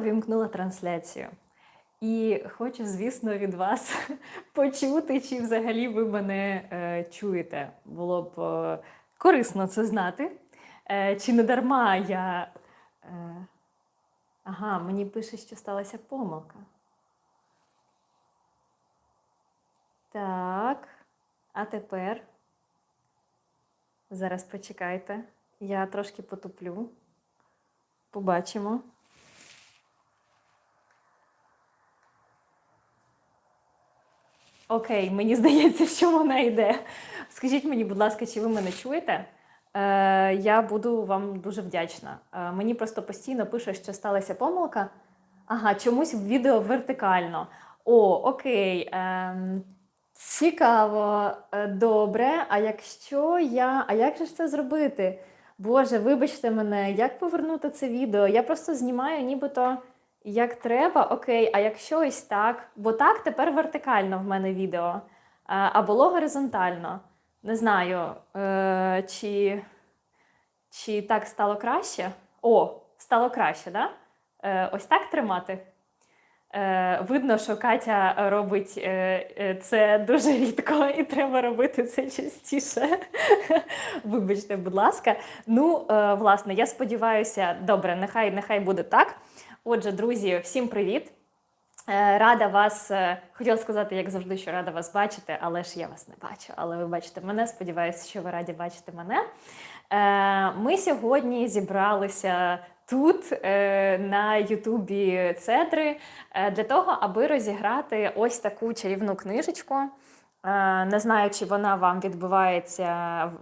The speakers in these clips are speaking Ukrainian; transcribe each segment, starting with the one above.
увімкнула трансляцію. І хочу, звісно, від вас почути, чи взагалі ви мене е, чуєте. Було б е, корисно це знати. Е, чи не дарма я. Е, ага, мені пише, що сталася помилка. Так. А тепер. Зараз почекайте. Я трошки потуплю. Побачимо. Окей, мені здається, що вона йде. Скажіть мені, будь ласка, чи ви мене чуєте? Е, я буду вам дуже вдячна. Е, мені просто постійно пише, що сталася помилка. Ага, чомусь відео вертикально. О, окей. Ем, цікаво, Е, добре. А якщо я. А як же ж це зробити? Боже, вибачте мене, як повернути це відео? Я просто знімаю нібито як треба, окей, а якщо ось так, бо так тепер вертикально в мене відео, а а було горизонтально. Не знаю, е, чи, чи так стало краще? О, стало краще, да? Е, ось так тримати. Е, видно, що Катя робить е, е, це дуже рідко, і треба робити це частіше. Вибачте, будь ласка. Ну, е, власне, я сподіваюся, добре, нехай, нехай буде так. Отже, друзі, всім привіт! Е, Рада вас, е, хотіла сказати, як завжди, що рада вас бачити, але ж я вас не бачу. Але ви бачите мене. Сподіваюся, що ви раді бачити мене. Е, Ми сьогодні зібралися тут, на Ютубі Цедри, для того, аби розіграти ось таку чарівну книжечку. Е, Не знаю, чи вона вам відбувається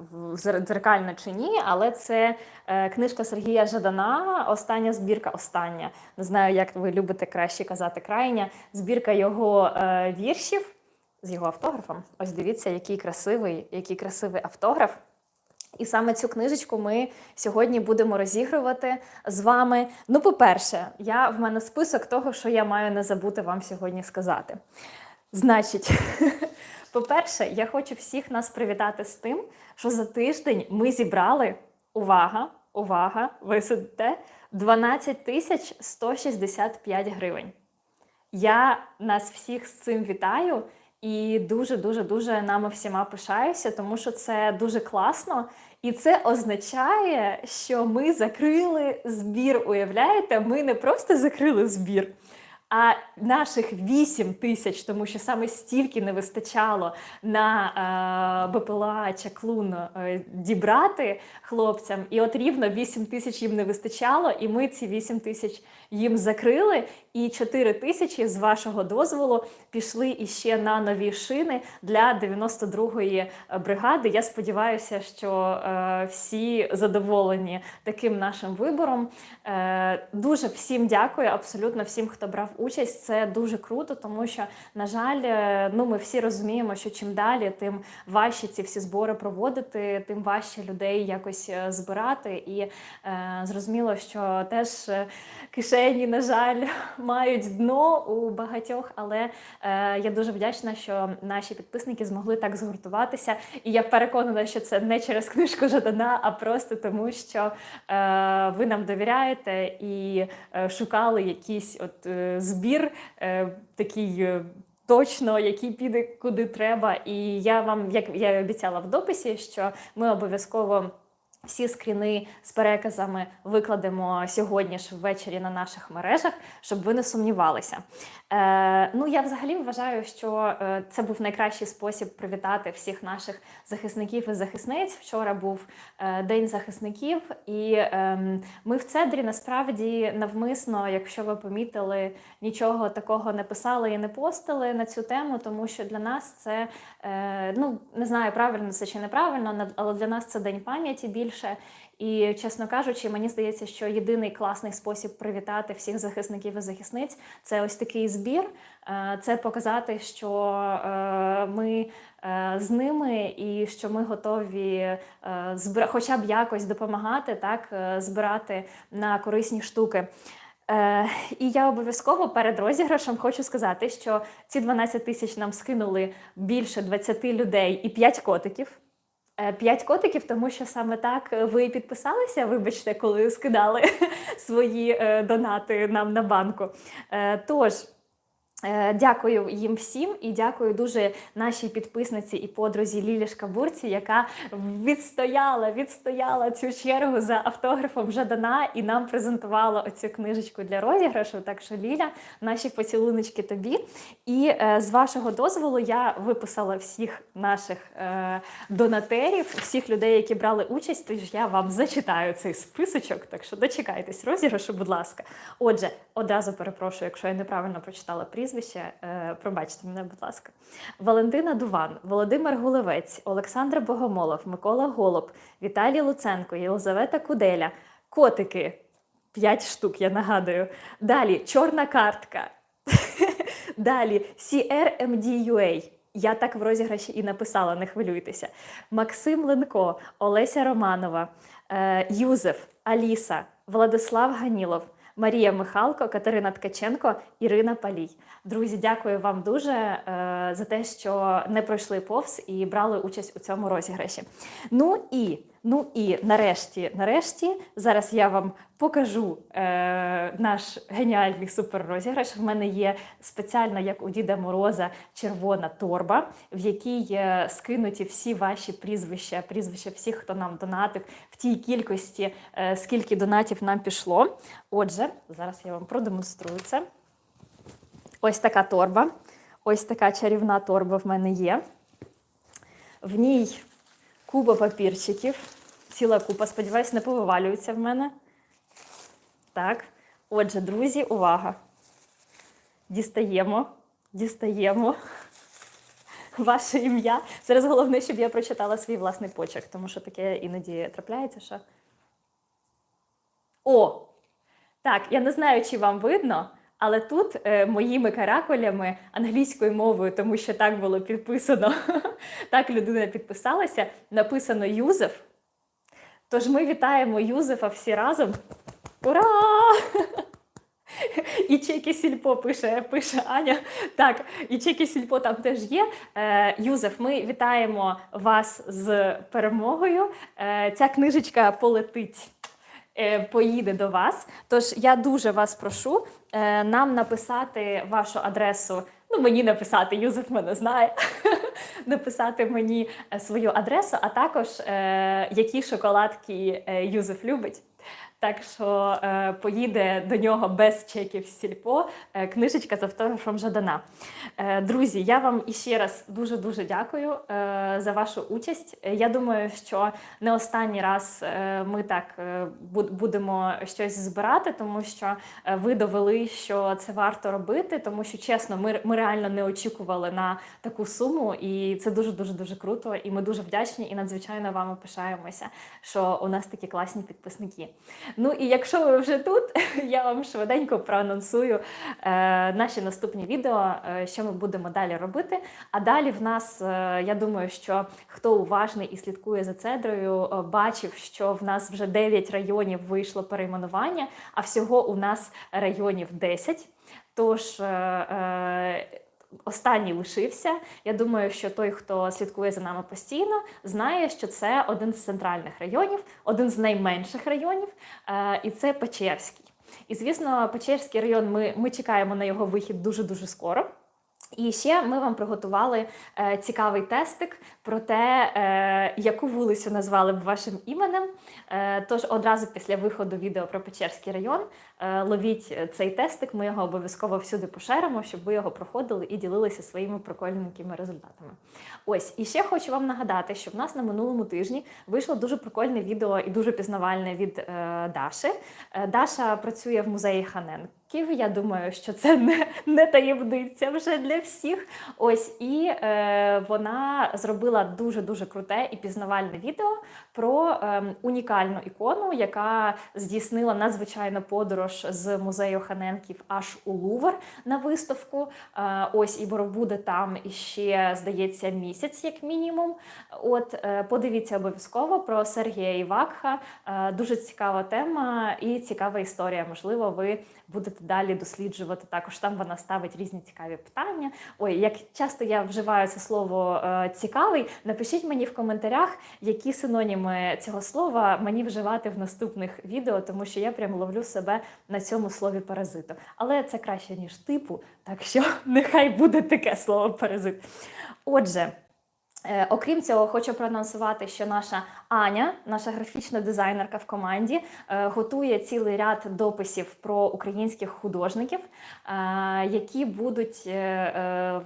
дзеркально чи ні, але це е, книжка Сергія Жадана, остання збірка, остання. Не знаю, як ви любите краще казати крайня. Збірка його е, віршів з його автографом. Ось дивіться, який красивий, який красивий автограф. І саме цю книжечку ми сьогодні будемо розігрувати з вами. Ну, по-перше, я в мене список того, що я маю не забути вам сьогодні сказати. Значить, по-перше, я хочу всіх нас привітати з тим, що за тиждень ми зібрали увага, увага, ви сидите 12 тисяч 165 гривень. Я нас всіх з цим вітаю і дуже дуже дуже нами всіма пишаюся, тому що це дуже класно. І це означає, що ми закрили збір. Уявляєте, ми не просто закрили збір. А наших 8 тисяч, тому що саме стільки не вистачало на е, БПЛА Чаклун е, дібрати хлопцям, і от рівно 8 тисяч їм не вистачало, і ми ці 8 тисяч їм закрили. І 4 тисячі з вашого дозволу пішли іще на нові шини для 92-ї бригади. Я сподіваюся, що е, всі задоволені таким нашим вибором. Е, дуже всім дякую, абсолютно всім, хто брав участь. Це дуже круто, тому що, на жаль, е, ну ми всі розуміємо, що чим далі, тим важче ці всі збори проводити, тим важче людей якось е, збирати. І е, зрозуміло, що теж е, кишені, на жаль, мають дно у багатьох, але е, я дуже вдячна, що наші підписники змогли так згуртуватися. І я переконана, що це не через книжку Жадана, а просто тому, що е, ви нам довіряєте і шукали якийсь от збір е, такий. е, Точно, який піде куди треба, і я вам, як я обіцяла в дописі, що ми обов'язково всі скріни з переказами викладемо сьогодні ж ввечері на наших мережах, щоб ви не сумнівалися. Е, ну я взагалі вважаю, що е, це був найкращий спосіб привітати всіх наших захисників і захисниць. Вчора був е, День захисників, і е, ми в цедрі насправді навмисно, якщо ви помітили, нічого такого не писали і не постили на цю тему, тому що для нас це е, ну не знаю, правильно це чи неправильно, але для нас це день пам'яті більше. І, чесно кажучи, мені здається, що єдиний класний спосіб привітати всіх захисників і захисниць це ось такий збір. Е, Це показати, що е, ми е, з ними і що ми готові хоча б якось допомагати, так збирати на корисні штуки. Е, і я обов'язково перед розіграшем хочу сказати, що ці 12 тисяч нам скинули більше 20 людей і 5 котиків. Е, П'ять котиків, тому що саме так е, ви підписалися, вибачте, коли скидали свої е, донати нам на банку. Тож. Е, Дякую їм всім і дякую дуже нашій підписниці і подрузі Лілі Шкабурці, яка відстояла, відстояла цю чергу за автографом Жадана і нам презентувала оцю книжечку для розіграшу. Так що, Ліля, наші поцілуночки тобі. І е, з вашого дозволу я виписала всіх наших е, донатерів, всіх людей, які брали участь. Тож я вам зачитаю цей списочок. Так що дочекайтесь розіграшу, будь ласка. Отже, одразу перепрошую, якщо я неправильно прочитала прізвище, е, пробачте мене, будь ласка. Валентина Дуван, Володимир Гулевець, Олександр Богомолов, Микола Голуб, Віталій Луценко, Єлизавета Куделя, котики. П'ять штук, я нагадую. Далі чорна картка. Далі CRMDUA. Я так в розіграші і написала, не хвилюйтеся. Максим Ленко, Олеся Романова, е, Юзеф, Аліса, Владислав Ганілов, Марія Михалко, Катерина Ткаченко, Ірина Палій. Друзі, дякую вам дуже е, за те, що не пройшли повз і брали участь у цьому розіграші. Ну і ну і нарешті, нарешті, зараз я вам покажу е, наш геніальний супер розіграш. В мене є спеціальна, як у Діда Мороза, червона торба, в якій е, скинуті всі ваші прізвища, прізвища всіх, хто нам донатив, в тій кількості, е, скільки донатів нам пішло. Отже, зараз я вам продемонструю це. Ось така торба. Ось така чарівна торба в мене є. В ній купа папірчиків, ціла купа, сподіваюсь, не повивалюється в мене. Так. Отже, друзі, увага. Дістаємо, дістаємо ваше ім'я. Зараз головне, щоб я прочитала свій власний почерк, тому що таке іноді трапляється, що. О! Так, я не знаю, чи вам видно, але тут е, моїми каракулями англійською мовою, тому що так було підписано, так людина підписалася, написано Юзеф. Тож ми вітаємо Юзефа всі разом. Ура! І чеки сільпо пише, пише Аня. Так, і чеки сільпо там теж є. Е, Юзеф, ми вітаємо вас з перемогою. Е, ця книжечка полетить. Е, Поїде до вас. Тож я дуже вас прошу е, нам написати вашу адресу. Ну, мені написати, Юзеф мене знає. написати мені е, свою адресу, а також які шоколадки Юзеф любить. Так що е, поїде до нього без чеків сільпо е, книжечка з автографом Жадана. Е, друзі, я вам іще раз дуже дуже дякую е, за вашу участь. Е, Я думаю, що не останній раз е, ми так е, будемо щось збирати, тому що е, ви довели, що це варто робити. Тому що чесно, ми, ми реально не очікували на таку суму, і це дуже дуже дуже круто. І ми дуже вдячні і надзвичайно вами пишаємося, що у нас такі класні підписники. Ну і якщо ви вже тут, я вам швиденько проанонсую е, наші наступні відео, е, що ми будемо далі робити. А далі в нас, е, я думаю, що хто уважний і слідкує за цедрою, е, бачив, що в нас вже 9 районів вийшло перейменування, а всього у нас районів 10. Тож. е, е, Останній лишився. Я думаю, що той, хто слідкує за нами постійно, знає, що це один з центральних районів, один з найменших районів, е, і це Печерський. І звісно, Печерський район. Ми, ми чекаємо на його вихід дуже дуже скоро. І ще ми вам приготували е, цікавий тестик про те, е, яку вулицю назвали б вашим іменем. Е, тож одразу після виходу відео про Печерський район е, ловіть е, цей тестик. Ми його обов'язково всюди поширимо, щоб ви його проходили і ділилися своїми прикольненькими результатами. Ось і ще хочу вам нагадати, що в нас на минулому тижні вийшло дуже прикольне відео і дуже пізнавальне від е, Даши. Е, Даша працює в музеї Ханенків. Я думаю, що це не, не таємниця вже для всіх. Ось і е, вона зробила дуже дуже круте і пізнавальне відео про е, унікальну ікону, яка здійснила надзвичайну подорож з музею Ханенків аж у Лувр на виставку. Е, Ось Ібор буде там іще, здається, місяць, як мінімум. От е, подивіться обов'язково про Сергія Івакха. Е, Дуже цікава тема і цікава історія. Можливо, ви будете далі досліджувати. Також там вона ставить різні цікаві питання. Ой, як часто я вживаю це слово е, цікавий, напишіть мені в коментарях, які синоніми цього слова мені вживати в наступних відео, тому що я прям ловлю себе на цьому слові паразиту. Але це краще ніж типу, так що нехай буде таке слово паразит. Отже. Е, Окрім цього, хочу проанонсувати, що наша Аня, наша графічна дизайнерка в команді, е, готує цілий ряд дописів про українських художників, е, які будуть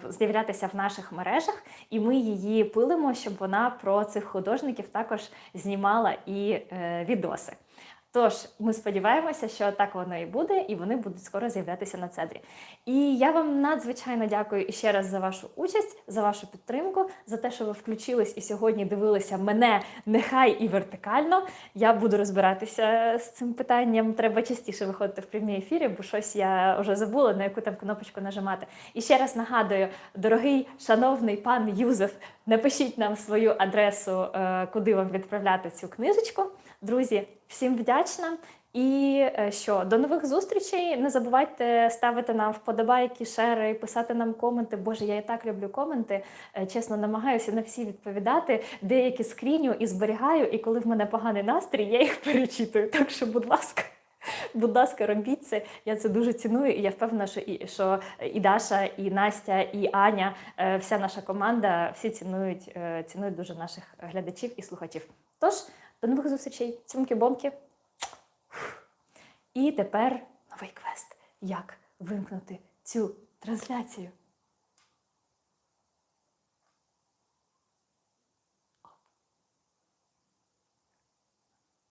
з'являтися в наших мережах, і ми її пилимо, щоб вона про цих художників також знімала і відоси. Тож ми сподіваємося, що так воно і буде, і вони будуть скоро з'являтися на цедрі. І я вам надзвичайно дякую ще раз за вашу участь, за вашу підтримку, за те, що ви включились і сьогодні дивилися мене нехай і вертикально. Я буду розбиратися з цим питанням. Треба частіше виходити в прямі ефірі, бо щось я вже забула, на яку там кнопочку нажимати. І ще раз нагадую, дорогий шановний пан Юзеф, напишіть нам свою адресу, е, куди вам відправляти цю книжечку. Друзі, всім вдячна. І е, що до нових зустрічей. Не забувайте ставити нам вподобайки, шери, писати нам коменти. Боже, я і так люблю коменти. Е, Чесно, намагаюся на всі відповідати. Деякі скріню і зберігаю, і коли в мене поганий настрій, я їх перечитую. Так що, будь ласка. Будь ласка, робіть це. Я це дуже ціную, і я впевнена, що і що і Даша, і Настя, і Аня, е, вся наша команда, всі цінують, цінують дуже наших глядачів і слухачів. Тож, до нових зустрічей, цьомки-бомки. І тепер новий квест. Як вимкнути цю трансляцію?